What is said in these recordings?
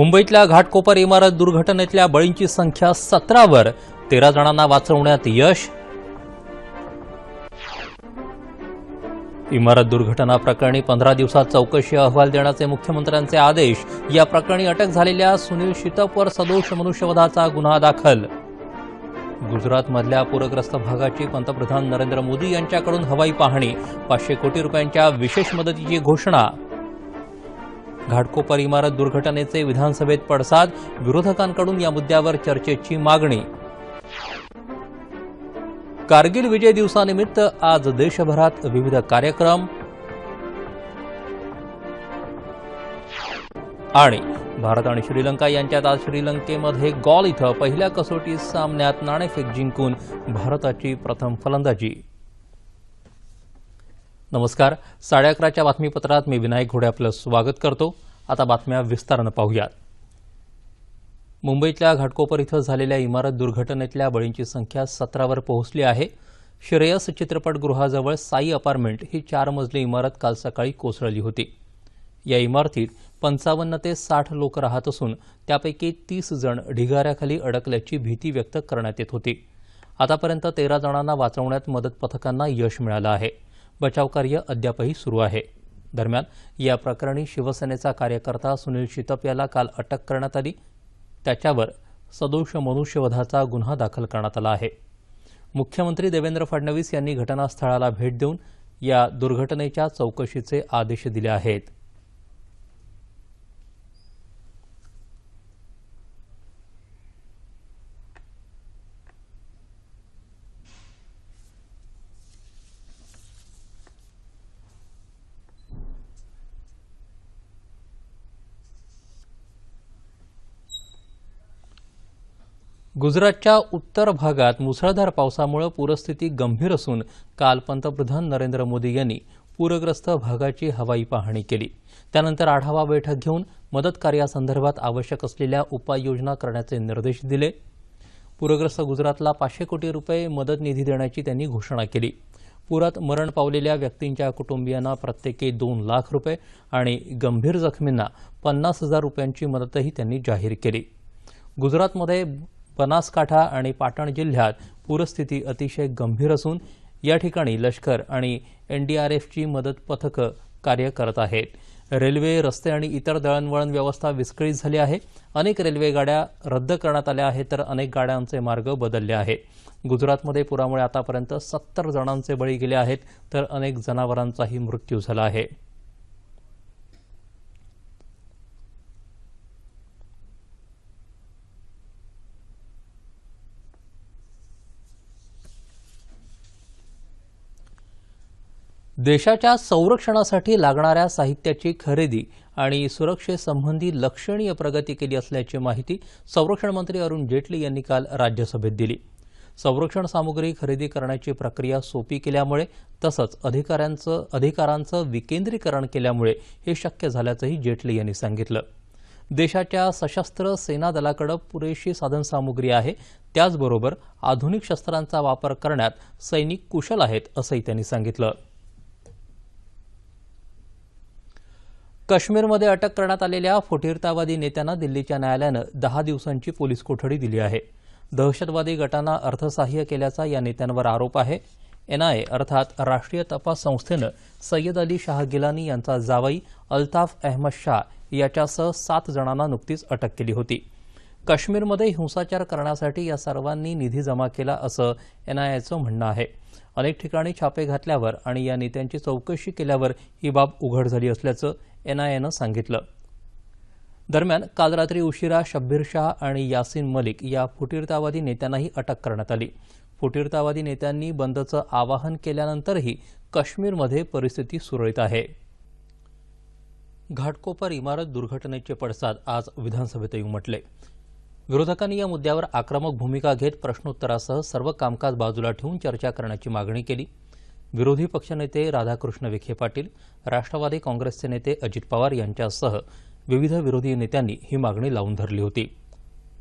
मुंबईतल्या घाटकोपर इमारत दुर्घटनेतल्या बळींची संख्या सतरावर. तेरा जणांना वाचवण्यात यश. इमारत दुर्घटना प्रकरणी पंधरा दिवसात चौकशी अहवाल देण्याचे मुख्यमंत्र्यांचे आदेश. या प्रकरणी अटक झालेल्या सुनील शितपवर सदोष मनुष्यवधाचा गुन्हा दाखल. गुजरातमधल्या पूरग्रस्त भागाची पंतप्रधान नरेंद्र मोदी यांच्याकडून हवाई पाहणी. पाचशे कोटी रुपयांच्या विशेष मदतीची घोषणा. घाटकोपर इमारत दुर्घटनेचे विधानसभेत पडसाद विरोधकांकडून या मुद्द्यावर चर्चेची मागणी. कारगिल विजय दिवसानिमित्त आज देशभरात विविध कार्यक्रम. आणि भारत आणि श्रीलंका यांच्यात आज श्रीलंकेमध्ये गॉल इथं पहिल्या कसोटी सामन्यात नाणेफेक जिंकून भारताची प्रथम फलंदाजी. नमस्कार. साडे अकराच्या बातमीपत्रात मी विनायक घोडे आपलं स्वागत करतो. आता बातम्या विस्तारानं पाहूयात. मुंबईतल्या घाटकोपर इथं झालेल्या इमारत दुर्घटनेतल्या बळींची संख्या सतरावर पोहोचली आहे. श्रेयस चित्रपटगृहाजवळ साई अपार्टमेंट ही चार मजली इमारत काल सकाळी कोसळली होती. या इमारतीत पंचावन्न ते साठ लोक राहत असून त्यापैकी तीस जण ढिगाऱ्याखाली अडकल्याची भीती व्यक्त करण्यात येत होती. आतापर्यंत तेरा जणांना वाचवण्यात मदत पथकांना यश मिळालं आहे. बचावकार्य अद्यापही सुरू आहे. दरम्यान या प्रकरणी शिवसेनेचा कार्यकर्ता सुनील शितप याला काल अटक करण्यात आली. त्याच्यावर सदोष मनुष्यवधाचा गुन्हा दाखल करण्यात आला आहे. मुख्यमंत्री देवेंद्र फडणवीस यांनी घटनास्थळाला भेट देऊन या दुर्घटनेच्या चौकशीचे आदेश दिले आहेत. गुजरातच्या उत्तर भागात मुसळधार पावसामुळे पूरस्थिती गंभीर असून काल पंतप्रधान नरेंद्र मोदी यांनी पूरग्रस्त भागाची हवाई पाहणी केली. त्यानंतर आढावा बैठक घेऊन मदत कार्यासंदर्भात आवश्यक असलेल्या उपाययोजना करण्याचे निर्देश दिले. पूरग्रस्त गुजरातला पाचशे कोटी रुपये मदत निधी देण्याची त्यांनी घोषणा केली. पुरात मरण पावलेल्या व्यक्तींच्या कुटुंबियांना प्रत्येकी दोन लाख रुपये आणि गंभीर जखमींना पन्नास हजार रुपयांची मदतही त्यांनी जाहीर केली. गुजरातमध्ये बनासकाठा आणि पाटण जिल्ह्यात पूरस्थिती अतिशय गंभीर असून या ठिकाणी लष्कर आणि एनडीआरएफची मदत पथकं कार्य करत आहेत. रेल्वे रस्ते आणि इतर दळणवळण व्यवस्था विस्कळीत झाली आहे. अनेक रेल्वे गाड्या रद्द करण्यात आल्या आहेत तर अनेक गाड्यांचे मार्ग बदलले आहेत. गुजरातमध्ये पुरामुळे आतापर्यंत सत्तर जणांचे बळी गेले आहेत तर अनेक जनावरांचाही मृत्यू झाला आहे. देशाच्या संरक्षणासाठी लागणाऱ्या साहित्याची खरेदी आणि सुरक्षेसंबंधी लक्षणीय प्रगती केली असल्याची माहिती संरक्षण मंत्री अरुण जेटली यांनी काल राज्यसभेत दिली. संरक्षण सामुग्री खरेदी करण्याची प्रक्रिया सोपी केल्यामुळे तसंच अधिकाऱ्यांचं अधिकारांचं विकेंद्रीकरण केल्यामुळे हे शक्य झाल्याचंही जेटली यांनी सांगितलं. देशाच्या सशस्त्र सेना दलाकडे पुरेशी साधनसामुग्री आहे. त्याचबरोबर आधुनिक शस्त्रांचा वापर करण्यात सैनिक कुशल आहेत असंही त्यांनी सांगितलं. काश्मीरमध्ये अटक करण्यात आलेल्या फुटीरतावादी नेत्यांना दिल्लीच्या न्यायालयानं दहा दिवसांची पोलीस कोठडी दिली आहे. दहशतवादी गटांना अर्थसहाय्य केल्याचा या नेत्यांवर आरोप आहे. एनआयए अर्थात राष्ट्रीय तपास संस्थेनं सय्यद अली शाह गिलानी यांचा जावई अल्ताफ अहमद शाह याच्यासह सात जणांना नुकतीच अटक केली होती. काश्मीरमध्ये हिंसाचार करण्यासाठी या सर्वांनी निधी जमा केला असं एनआयएचं म्हणणं आहे. अनेक ठिकाणी छापे घातल्यावर आणि या नेत्यांची चौकशी केल्यावर ही बाब उघड झाली असल्याचं एनआयएनं सांगितलं. दरम्यान काल रात्री उशिरा शब्बीर शाह आणि यासिन मलिक या फुटीरतावादी नेत्यांनाही अटक करण्यात आली. फुटीरतावादी नेत्यांनी बंदचं आवाहन केल्यानंतरही काश्मीरमध्ये परिस्थिती सुरळीत आहे. घाटकोपर इमारत दुर्घटनेचे पडसाद आज विधानसभेतही उमटले विरोधकांनी या मुद्द्यावर आक्रमक भूमिका घेत प्रश्नोत्तरासह सर्व कामकाज बाजूला ठेवून चर्चा करण्याची मागणी केली. विरोधी पक्षनेते राधाकृष्ण विखे पाटील राष्ट्रवादी काँग्रेसचे नेते अजित पवार यांच्यासह विविध विरोधी नेत्यांनी ही मागणी लावून धरली होती.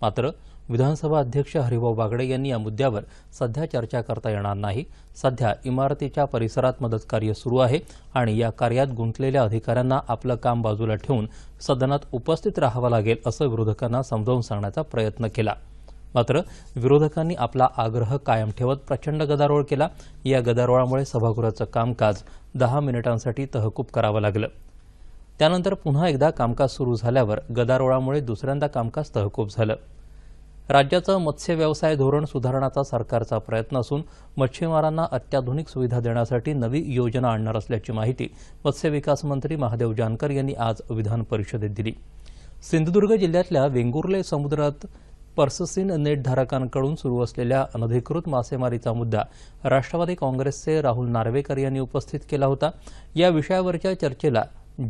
मात्र विधानसभा अध्यक्ष हरिभाऊ बागडे यांनी या मुद्द्यावर सध्या चर्चा करता येणार नाही. सध्या इमारतीच्या परिसरात मदत कार्य सुरू आहे आणि या कार्यात गुंतलेल्या अधिकाऱ्यांना आपलं काम बाजूला ठेवून सदनात उपस्थित राहावं लागेल असं विरोधकांना समजावून सांगण्याचा प्रयत्न केला. मात्र विरोधकांनी आपला आग्रह कायम ठेवत प्रचंड गदारोळ केला. या गदारोळामुळे सभागृहाचं कामकाज दहा मिनिटांसाठी तहकूब करावं लागलं. त्यानंतर पुन्हा एकदा कामकाज सुरू झाल्यावर गदारोळामुळे दुसऱ्यांदा कामकाज तहकूब झालं. राज्याचं मत्स्य व्यवसाय धोरण सुधारण्याचा सरकारचा प्रयत्न असून मच्छीमारांना अत्याधुनिक सुविधा देण्यासाठी नवी योजना आणणार असल्याची माहिती मत्स्य विकास मंत्री महादेव जानकर यांनी आज विधान परिषदेत दिली. सिंधुदुर्ग जिल्ह्यातल्या वेंगुर्ले समुद्रात पर्ससिन नेटधारकांकडून सुरू असलेल्या अनधिकृत मासेमारीचा मुद्दा राष्ट्रवादी काँग्रेसचे राहुल नार्वेकर यांनी उपस्थित केला होता. या विषयावरच्या चर्चेला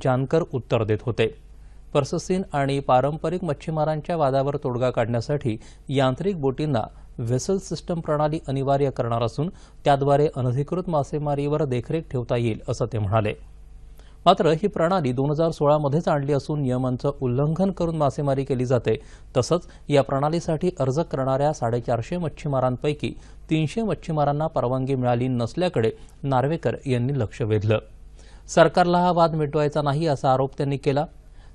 जानकर उत्तर देत होते. पर्ससिन आणि पारंपरिक मच्छीमारांच्या वादावर तोडगा काढण्यासाठी यांत्रिक बोटींना व्हेसल सिस्टम प्रणाली अनिवार्य करणार असून त्याद्वारे अनधिकृत मासेमारीवर देखरेख ठेवता येईल असं ते म्हणाले. मात्र ही प्रणाली दोन हजार सोळामध्येच आणली असून नियमांचं उल्लंघन करून मासेमारी केली जाते. तसंच या प्रणालीसाठी अर्ज करणाऱ्या साडेचारशे मच्छीमारांपैकी तीनशे मच्छीमारांना परवानगी मिळाली नसल्याकडे नार्वेकर यांनी लक्ष वेधलं. सरकारला हा वाद मिटवायचा नाही असा आरोप त्यांनी केला.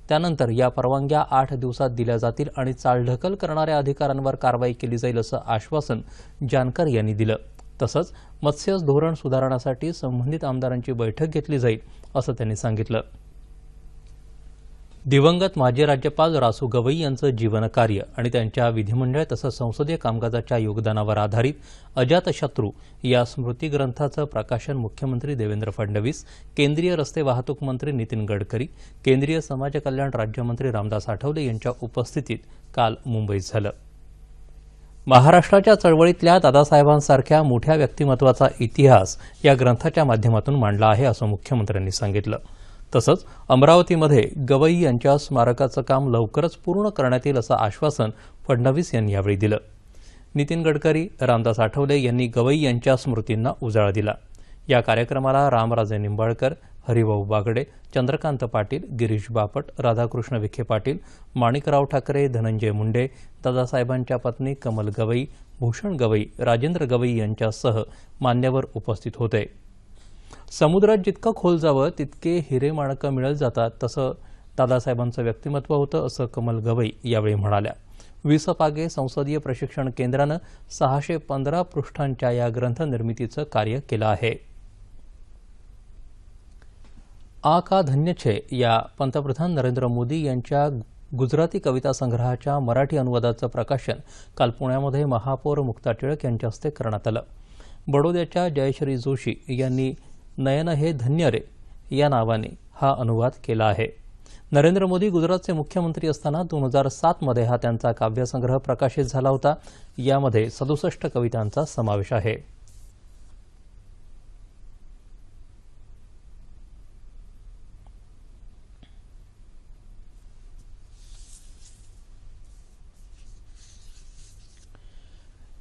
त्यानंतर या परवानग्या आठ दिवसात दिल्या जातील आणि चालढकल करणाऱ्या अधिकाऱ्यांवर कारवाई केली जाईल असं आश्वासन जानकर यांनी दिलं. तसंच मत्स्य धोरण सुधारण्यासाठी संबंधित आमदारांची बैठक घेतली जाईल असं त्यांनी सांगितलं. दिवंगत माजी राज्यपाल रासू गवई यांचं जीवनकार्य आणि त्यांच्या विधिमंडळ तसंच संसदीय कामकाजाच्या योगदानावर आधारित अजातशत्रू या स्मृतीग्रंथाचं प्रकाशन मुख्यमंत्री देवेंद्र फडणवीस केंद्रीय रस्ते वाहतूक मंत्री नितीन गडकरी केंद्रीय समाज कल्याण राज्यमंत्री रामदास आठवले यांच्या उपस्थितीत काल मुंबईत झालं. महाराष्ट्राच्या चळवळीतल्या दादासाहेबांसारख्या मोठ्या व्यक्तिमत्वाचा इतिहास या ग्रंथाच्या माध्यमातून मांडला आहे असं मुख्यमंत्र्यांनी सांगितलं. तसंच अमरावतीमध्ये गवई यांच्या स्मारकाचं काम लवकरच पूर्ण करण्यात येईल असं आश्वासन फडणवीस यांनी यावेळी दिलं. नितीन गडकरी रामदास आठवले यांनी गवई यांच्या स्मृतींना उजाळा दिला. या कार्यक्रमाला रामराजे निंबाळकर हरिभाऊ बागडे चंद्रकांत पाटील गिरीश बापट राधाकृष्ण विखे पाटील माणिकराव ठाकरे धनंजय मुंडे दादासाहेबांच्या पत्नी कमल गवई भूषण गवई राजेंद्र गवई यांच्यासह मान्यवर उपस्थित होते. समुद्रात जितकं खोल जावं तितके हिरे माणकं मिळत जातात तसं दादासाहेबांचं व्यक्तिमत्व होतं असं कमल गवई यावेळी म्हणाल्या. विसपागे संसदीय प्रशिक्षण केंद्रानं सहाशे पंधरा पृष्ठांच्या या ग्रंथनिर्मितीचं कार्य केलं आहे. आ का धन्य छे या पंतप्रधान नरेंद्र मोदी यांच्या गुजराती कविता संग्रहाच्या मराठी अनुवादाचं प्रकाशन काल पुण्यामध्ये महापौर मुक्ता टिळक यांच्या हस्ते करण्यात आलं. बडोद्याच्या जयश्री जोशी यांनी नयन हे धन्य रे या नावाने हा अनुवाद केला आहे. नरेंद्र मोदी गुजरातचे मुख्यमंत्री असताना दोन हजार सातमध्ये हा त्यांचा काव्यसंग्रह प्रकाशित झाला होता. यामध्ये सदुसष्ट कवितांचा समावेश आहे.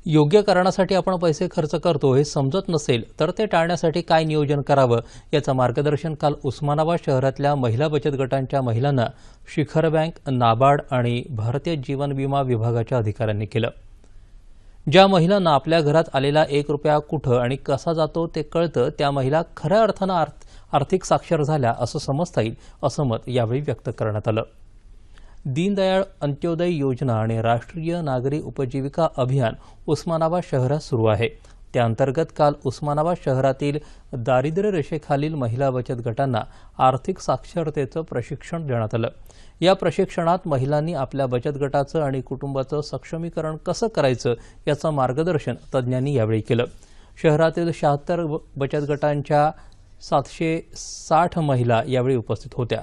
योग्य कारणासाठी आपण पैसे खर्च करतो हे समजत नसेल तर ते टाळण्यासाठी काय नियोजन करावं? याचं मार्गदर्शन काल उस्मानाबाद शहरातल्या महिला बचत गटांच्या महिलांना शिखर बँक नाबार्ड आणि भारतीय जीवन विमा विभागाच्या अधिकाऱ्यांनी केलं. ज्या महिलांना आपल्या घरात आलेला एक रुपया कुठं आणि कसा जातो ते कळतं त्या महिला खऱ्या अर्थानं आर्थिक साक्षर झाल्या असं समजता येईल असं मत यावेळी व्यक्त करण्यात आलं. दीनदयाळ अंत्योदय योजना आणि राष्ट्रीय नागरी उपजीविका अभियान उस्मानाबाद शहरात सुरू आहे. त्याअंतर्गत काल उस्मानाबाद शहरातील दारिद्र्य रेषेखालील महिला बचत गटांना आर्थिक साक्षरतेचं प्रशिक्षण देण्यात आलं. या प्रशिक्षणात महिलांनी आपल्या बचत गटाचं आणि कुटुंबाचं सक्षमीकरण कसं करायचं याचं मार्गदर्शन तज्ज्ञांनी यावेळी केलं. शहरातील शहात्तर बचत गटांच्या सातशे साठ महिला यावेळी उपस्थित होत्या.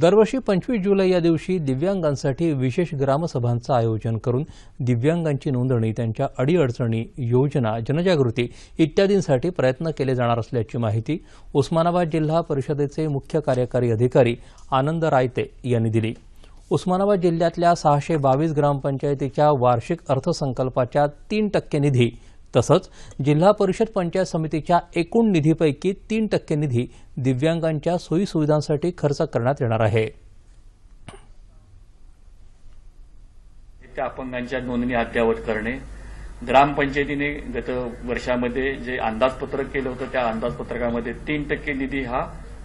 दरवर्षी पंचवीस जुलै या दिवशी दिव्यांगांसाठी विशेष ग्रामसभांचं आयोजन करून दिव्यांगांची नोंदणी त्यांच्या अडीअडचणी योजना जनजागृती इत्यादींसाठी प्रयत्न केले जाणार असल्याची माहिती उस्मानाबाद जिल्हा परिषदेचे मुख्य कार्यकारी अधिकारी आनंद रायते यांनी दिली. उस्मानाबाद जिल्ह्यातल्या सहाशे बावीस ग्रामपंचायतीच्या वार्षिक अर्थसंकल्पाच्या तीन टक्के निधी तसंच जिल्हा परिषद पंचायत समितीच्या एकूण निधीपैकी तीन टक्के निधी दिव्यांगांच्या सोयीसुविधांसाठी खर्च करण्यात येणार आहे. त्या अपंगांच्या नोंदणी अद्ययावत करणे. ग्रामपंचायतीने गत वर्षामध्ये जे अंदाजपत्रक केलं होतं त्या अंदाजपत्रकामध्ये तीन टक्के निधी हा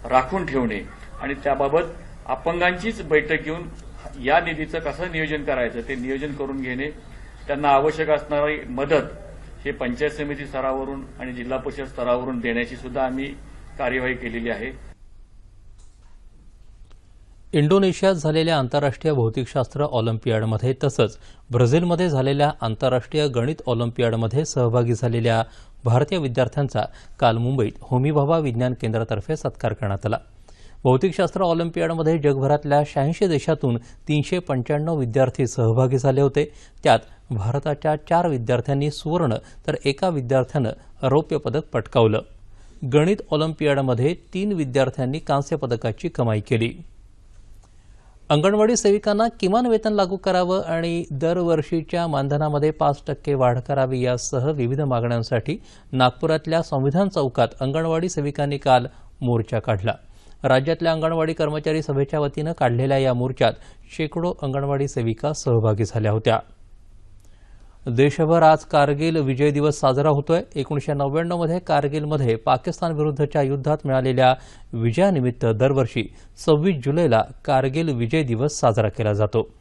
राखून ठेवणे आणि त्याबाबत अपंगांचीच बैठक घेऊन या निधीचं कसं नियोजन करायचं ते नियोजन करून घेणे त्यांना आवश्यक असणारी मदत हे पंचायत समिती स्तरावरून आणि जिल्हा परिषद स्तरावरून देण्याची सुद्धा आम्ही कार्यवाही केलेली आहे. इंडोनेशियात झालेल्या आंतरराष्ट्रीय भौतिकशास्त्र ऑलिम्पियाडमध्ये तसंच ब्राझीलमध्ये झालेल्या आंतरराष्ट्रीय गणित ऑलिम्पियाडमध्ये सहभागी झालेल्या भारतीय विद्यार्थ्यांचा काल मुंबईत होमीभाभा विज्ञान केंद्रातर्फे सत्कार करण्यात आला. भौतिकशास्त्र ऑलिम्पियाडमध्ये जगभरातल्या शहाऐंशी देशातून तीनशे पंच्याण्णव विद्यार्थी सहभागी झाले होते. त्यात भारताच्या चार विद्यार्थ्यांनी सुवर्ण तर एका विद्यार्थ्यानं रौप्य पदक पटकावलं. गणित ऑलिम्पियाडमध्ये तीन विद्यार्थ्यांनी कांस्य पदकाची कमाई केली. अंगणवाडी सेविकांना किमान वेतन लागू करावं आणि दरवर्षीच्या मानधनामध्ये पाच टक्के वाढ करावी यासह विविध मागण्यांसाठी नागपुरातल्या संविधान चौकात अंगणवाडी सेविकांनी काल मोर्चा काढला. राज्यातल्या अंगणवाडी कर्मचारी सभेच्या वतीनं काढलेल्या या मोर्चात शेकडो अंगणवाडी सेविका सहभागी झाल्या होत्या. देशभर आज कारगिल विजय दिवस साजरा होतोय. एकोणीशे नव्याण्णवमध्ये कारगिलमध्ये पाकिस्तानविरुद्धच्या युद्धात मिळालेल्या विजयानिमित्त दरवर्षी सव्वीस जुलैला कारगिल विजय दिवस साजरा केला जातो.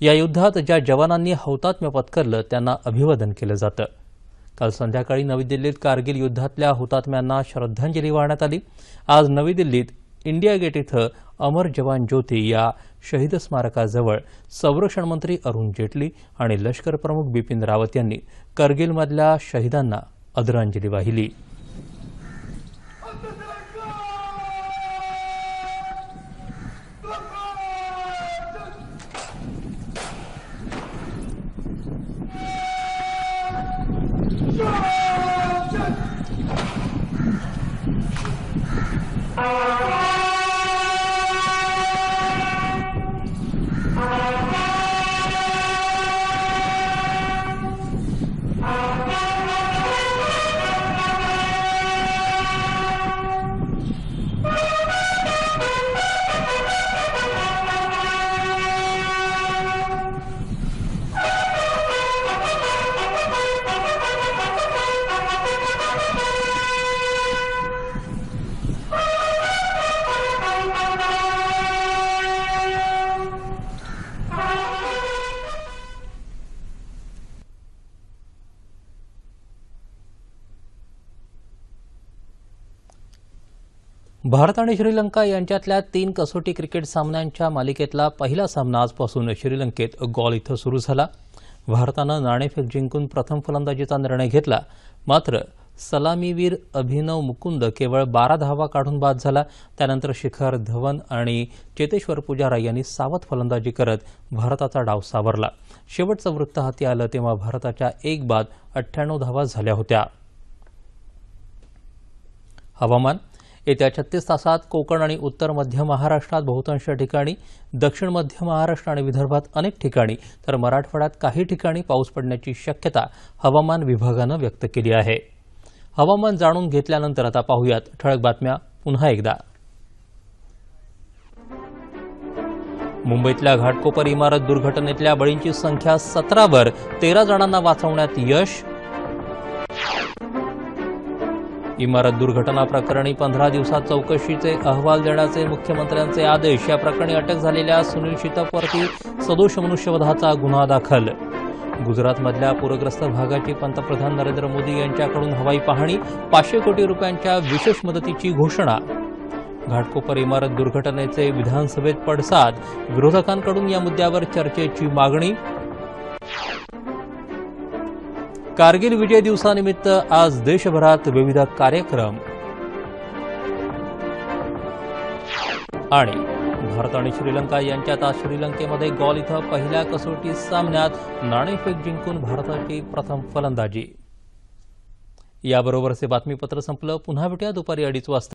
या युद्धात ज्या जवानांनी हौतात्म्य पत्करलं त्यांना अभिवादन केलं जातं. काल संध्याकाळी नवी दिल्लीत कारगिल युद्धातल्या हुतात्म्यांना श्रद्धांजली वाहण्यात आली. आज नवी दिल्लीत इंडिया गेट इथं अमर जवान ज्योती या शहीद स्मारकाजवळ संरक्षण मंत्री अरुण जेटली आणि लष्कर प्रमुख बिपिन रावत यांनी करगिलमधल्या शहीदांना आदरांजली वाहिली. भारत आणि श्रीलंका यांच्यातल्या तीन कसोटी क्रिकेट सामन्यांच्या मालिकेतला पहिला सामना आजपासून श्रीलंकेत गॉल इथं सुरू झाला. भारतानं नाणेफेक जिंकून प्रथम फलंदाजीचा निर्णय घेतला. मात्र सलामीवीर अभिनव मुकुंद केवळ बारा धावा काढून बाद झाला. त्यानंतर शिखर धवन आणि चेतेश्वर पुजारा यांनी सावध फलंदाजी करत भारताचा डाव सावरला. शेवटचं वृत्त हाती आलं तेव्हा भारताच्या एक बाद अठ्ठ्याण्णव धावा झाल्या होत्या. हवामान येत्या छत्तीस तासात कोकण आणि उत्तर मध्य महाराष्ट्रात बहुतांश ठिकाणी दक्षिण मध्य महाराष्ट्र आणि विदर्भात अनेक ठिकाणी तर मराठवाड्यात काही ठिकाणी पाऊस पडण्याची शक्यता हवामान विभागानं व्यक्त केली आहे. हवामान जाणून घेतल्यानंतर आता पाहूयात ठळक बातम्या पुन्हा एकदा. मुंबईतल्या घाटकोपर इमारत दुर्घटनेतल्या बळींची संख्या सतरावर तेरा जणांना वाचवण्यात यश इमारत दुर्घटना प्रकरणी पंधरा दिवसात चौकशीचे अहवाल देण्याचे मुख्यमंत्र्यांचे आदेश. या प्रकरणी अटक झालेल्या सुनील शितपवरती सदोष मनुष्यवधाचा गुन्हा दाखल. गुजरातमधल्या पूरग्रस्त भागाची पंतप्रधान नरेंद्र मोदी यांच्याकडून हवाई पाहणी पाचशे कोटी रुपयांच्या विशेष मदतीची घोषणा. घाटकोपर इमारत दुर्घटनेचे विधानसभेत पडसाद. विरोधकांकडून या मुद्द्यावर चर्चेची मागणी. कारगिल विजय दिवसानिमित्त आज देशभरात विविध कार्यक्रम. आणि भारत आणि श्रीलंका यांच्यात आज श्रीलंकेमध्ये गॉल इथं पहिल्या कसोटी सामन्यात नाणेफेक जिंकून भारताची प्रथम फलंदाजी. याबरोबरचे बातमीपत्र संपलं. पुन्हा भेटूया दुपारी अडीच वाजता.